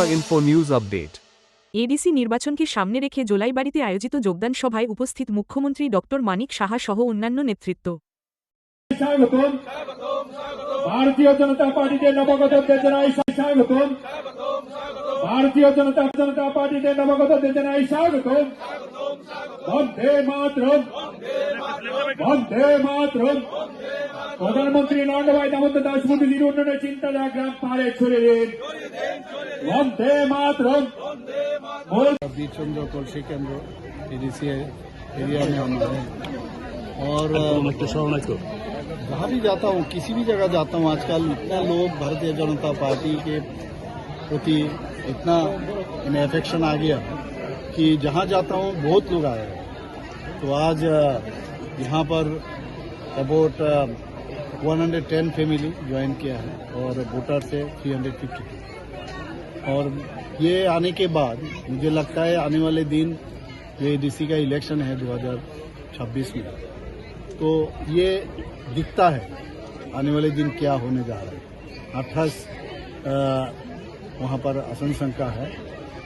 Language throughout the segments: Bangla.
Extra Info News Update. ADC নির্বাচনকে সামনে রেখে জোলাইবাড়িতে আয়োজিত যোগদান সভায় উপস্থিত মুখ্যমন্ত্রী ডক্টর মানিক সাহা সহ অন্যান্য নেতৃত্ব। ভারতীয় জনতা পার্টিতে নবগতদের জানাই স্বাগতম। ভারতীয় জনতা জনতা পার্টিতে নবগতদের জানাই স্বাগতম। বন্দে মাতরম। বন্দে মাতরম। প্রধানমন্ত্রী নন্ডভাই দামোদর দাস মোদীজির উন্নয়নের চিন্তাধারা গ্রাম পাহাড়ে ছড়িয়ে দিন। चंद्र तुलसी केंद्र एडीसी एरिया में हम हैं। और जहाँ भी जाता हूँ किसी भी जगह जाता हूँ आजकल इतना लोग भारतीय जनता पार्टी के प्रति इतना इन्हें अफेक्शन आ गया कि जहाँ जाता हूँ बहुत लोग आए तो आज यहाँ पर अबाउट 110 फैमिली ज्वाइन किया है और वोटर से 352 और ये आने के बाद मुझे लगता है आने वाले दिन ये डीसी का इलेक्शन है 2026 में। तो ये दिखता है आने वाले दिन क्या होने जा रहा है। अट्ठाईस वहाँ पर आसन संख्या है।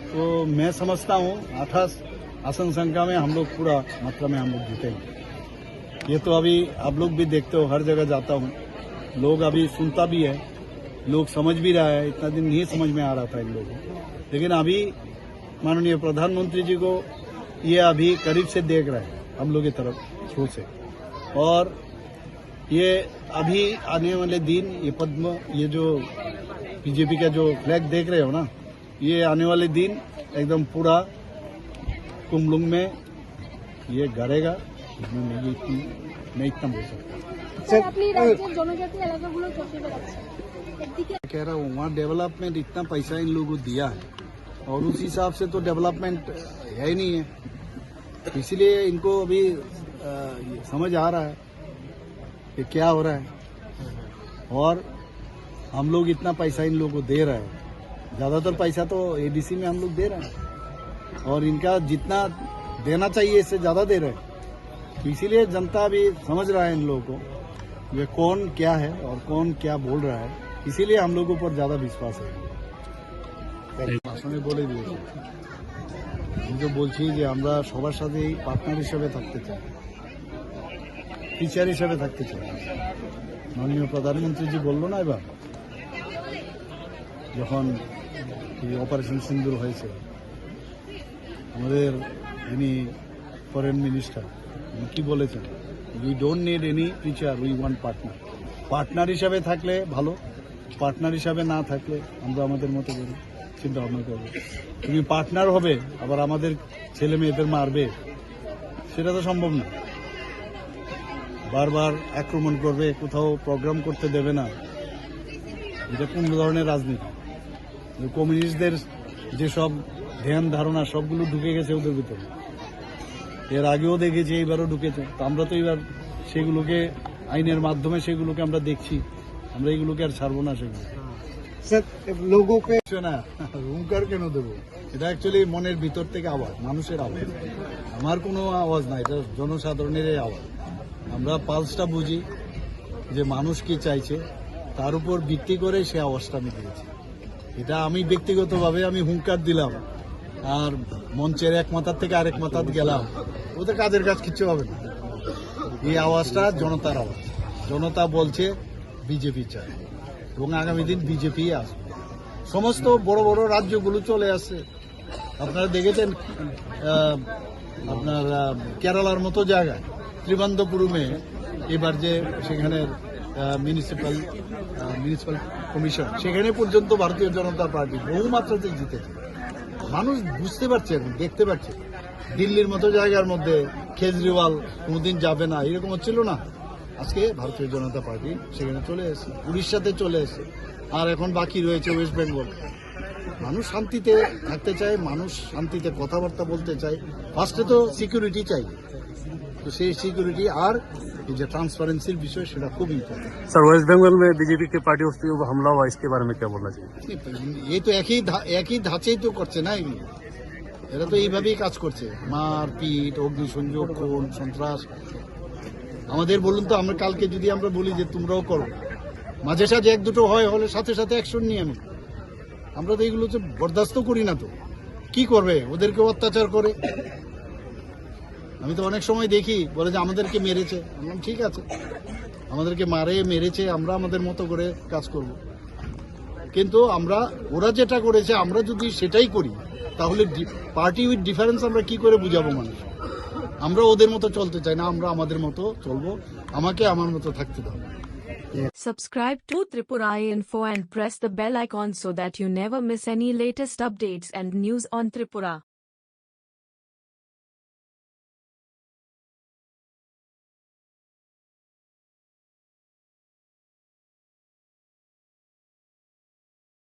तो मैं समझता हूँ अट्ठाईस आसन संख्या में हम लोग पूरा मात्रा में हम लोग जीतेंगे। ये तो अभी आप लोग भी देखते हो, हर जगह जाता हूँ। लोग अभी सुनता भी है लोग समझ भी रहा है, इतना दिन नहीं समझ में आ रहा था इन लोगों लेकिन अभी माननीय प्रधानमंत्री जी को ये अभी करीब से देख रहे हैं, हम लोग की तरफ़ थ्रू से। और ये अभी आने वाले दिन, ये पद्म, ये जो बीजेपी का जो फ्लैग देख रहे हो ना, ये आने वाले दिन एकदम पूरा कुमलुंग में ये गरेगा इसमें मैं इतना बोल सकता हूँ। कह रहा हूँ वहाँ डेवलपमेंट इतना पैसा इन लोगों को दिया है। और उस हिसाब से तो डेवलपमेंट है ही नहीं है। इसलिए इनको अभी आ, समझ आ रहा है कि क्या हो रहा है। और हम लोग इतना पैसा इन लोगों को दे रहे हैं। ज़्यादातर पैसा तो एडीसी में हम लोग दे रहे हैं। और इनका जितना देना चाहिए इससे ज़्यादा दे रहे हैं। तो इसीलिए जनता भी समझ रहा है इन लोगों को वे कौन क्या है और कौन क्या बोल रहा है। इसीलिए हम लोगों पर ज्यादा विश्वास है আসলে বলে দিয়েছি আমি তো বলছি যে আমরা সবার সাথেই পার্টনার হিসেবে থাকতে চাই টিচার হিসেবে থাকতে চাই মাননীয় প্রধানমন্ত্রীজি বললো না এবার যখন এই অপারেশন সিন্দুর হয়েছে আমাদের যিনি ফরেন মিনিস্টার উনি কি বলেছেন we don't need any teacher we want partner partner হিসাবে থাকলে ভালো পার্টনার হিসাবে না থাকলে আমরা আমাদের মতো করি চিন্তা ভাবনা করব। তুমি পার্টনার হবে, আবার আমাদের ছেলে মেয়েদের মারবে, সেটা তো সম্ভব না। বারবার আক্রমণ করবে, কোথাও প্রোগ্রাম করতে দেবে না। এটা কোন ধরনের রাজনীতি? কমিউনিস্টদের যেসব ধ্যান ধারণা, সবগুলো ঢুকে গেছে ওদের ভিতরে। এর আগেও দেখেছি, এইবারও ঢুকেছে। তো আমরা তো এবার সেগুলোকে, আইনের মাধ্যমে সেগুলোকে আমরা দেখছি। আমরা এইগুলোকে আর ছাড়বো না সেগুলো। না কেন দেবো? এটা অ্যাকচুয়ালি মনের ভিতর থেকে আওয়াজ মানুষের আওয়াজ। আমার কোনো আওয়াজ এটা জনসাধারণের আওয়াজ। আমরা পালসটা বুঝি যে মানুষ চাইছে তার উপর ভিত্তি করে সে আওয়াজটা আমি দিয়েছি। এটা আমি ব্যক্তিগতভাবে আমি হুঙ্কার দিলাম আর মঞ্চের এক মাথার থেকে আরেক মাথার গেলাম। ওতে কাজের কাজ কিচ্ছু হবে না। এই আওয়াজটা জনতার আওয়াজ। জনতা বলছে বিজেপি চায়। এবং আগামী দিন বিজেপি আসবে। সমস্ত বড় বড় রাজ্যগুলো চলে আসছে। আপনারা দেখেছেন আপনার কেরালার মতো জায়গায় ত্রিবান্ধপুরমে এবার যে সেখানের মিউনিসিপ্যাল মিউনিসিপ্যাল কমিশন সেখানে পর্যন্ত ভারতীয় জনতা পার্টি বহু মাত্রাতে জিতেছে। মানুষ বুঝতে পারছে এখন, দেখতে পাচ্ছে দিল্লির মতো জায়গার মধ্যে কেজরিওয়াল কোনোদিন যাবে না এরকম হচ্ছিল না? আজকে ভারতীয় জনতা পার্টি সেখানে চলে এসেছে উড়িষ্যাতে চলে এসেছে আর এখন বাকি রয়েছে ওয়েস্ট বেঙ্গল মানুষ শান্তিতে থাকতে চায় মানুষ শান্তিতে কথাবার্তা বলতে চায় ফার্স্টে তো সিকিউরিটি চাই তো সেই সিকিউরিটি আর এই যে ট্রান্সপারেন্সির বিষয় সেটা খুব ইম্পর্টেন্ট सर वेस्ट बंगाल में बीजेपी के पार्टी उसके ऊपर हमला हुआ इसके बारे में क्या बोलना चाहिए এই তো একই ধা- একই ধাঁচেই তো করছে না এগুলো এরা তো এইভাবেই কাজ করছে মারপিট অগ্নিসংযোগ খুন সন্ত্রাস আমাদের বলুন তো আমরা কালকে যদি আমরা বলি যে তোমরাও করো। মাঝে সাঝে এক দুটো হয় হলে সাথে সাথে অ্যাকশন নিই আমি আমরা তো এগুলো হচ্ছে বরদাস্ত করি না তো। কি করবে? ওদেরকে অত্যাচার করে। আমি তো অনেক সময় দেখি বলে যে আমাদেরকে মেরেছে। বললাম, ঠিক আছে। আমাদেরকে মারে মেরেছে আমরা আমাদের মতো করে কাজ করব। কিন্তু আমরা ওরা যেটা করেছে আমরা যদি সেটাই করি তাহলে পার্টি উইথ ডিফারেন্স আমরা কি করে বুঝাবো মানুষ আমরা ওদের মতো চলতে চাই না আমরা আমাদের মতো চলবো আমাকে আমার মতো থাকতে দাও Subscribe to Tripura Info and press the bell icon so that you never miss any latest updates and news on Tripura.